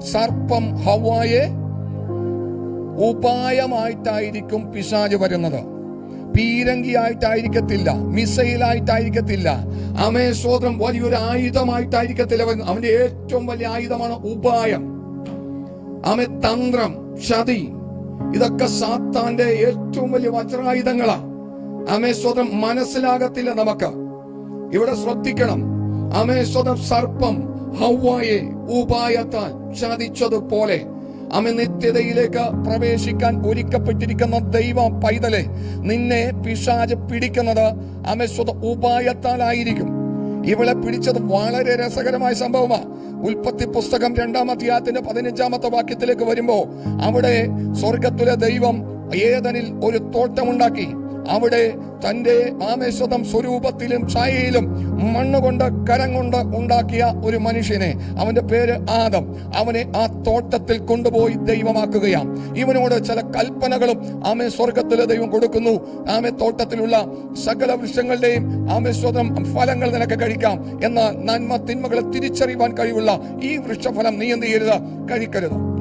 സർപ്പം ഹവായെ ഉപായമായിട്ടായിരിക്കും പിശാജ് വരുന്നത്. പീരങ്കിയായിട്ടായിരിക്കത്തില്ല മിസൈലായിട്ടായിരിക്കത്തില്ല. അവനെ സ്വതം വലിയൊരു ആയുധമായിട്ടായിരിക്കത്തില്ല. അവന്റെ ഏറ്റവും വലിയ ആയുധമാണ് ഉപായം. അവൻ തന്ത്രം ചതി ഇതൊക്കെ സാത്താന്റെ ഏറ്റവും വലിയ വജ്രായുധങ്ങളാ. അമേ സ്വതം മനസ്സിലാകത്തില്ല നമുക്ക്. ഇവിടെ ശ്രദ്ധിക്കണം. അമേ സ്വതം സർപ്പം ഹൗവായെ ഉപായത്താൽ ചതിച്ചതുപോലെ അമ നിത്യതയിലേക്ക് പ്രവേശിക്കാൻ ഒരുക്കപ്പെട്ടിരിക്കുന്ന ദൈവ പൈതലെ നിന്നെ പിശാജ് പിടിക്കുന്നത് അമ സ്വത ഉപായത്താലായിരിക്കും. ഇവളെ പിടിച്ചത് വളരെ രസകരമായ സംഭവമാണ് ഉൽപ്പത്തി പുസ്തകം രണ്ടാം അധ്യായത്തിന്റെ പതിനഞ്ചാമത്തെ വാക്യത്തിലേക്ക് വരുമ്പോ അവിടെ സ്വർഗത്തിലെ ദൈവം ഏതനിൽ ഒരു തോട്ടമുണ്ടാക്കി. അവിടെ തന്റെ ആമേശ്വതം സ്വരൂപത്തിലും ഛായയിലും മണ്ണുകൊണ്ട് കരം കൊണ്ട് ഉണ്ടാക്കിയ ഒരു മനുഷ്യനെ. അവന്റെ പേര് ആദം. അവനെ ആ തോട്ടത്തിൽ കൊണ്ടുപോയി ദൈവമാക്കുകയാണ്. ഇവനോട് ചില കൽപ്പനകളും ആമെ സ്വർഗത്തിലെ ദൈവം കൊടുക്കുന്നു. ആമെ തോട്ടത്തിലുള്ള സകല വൃക്ഷങ്ങളുടെയും ആമെ സ്വതം ഫലങ്ങൾ നിനക്ക് കഴിക്കാം. എന്നാൽ നന്മ തിന്മകളെ തിരിച്ചറിയുവാൻ കഴിവുള്ള ഈ വൃക്ഷഫലം നീ എന്ത് ചെയ്യരുത്? കഴിക്കരുത്.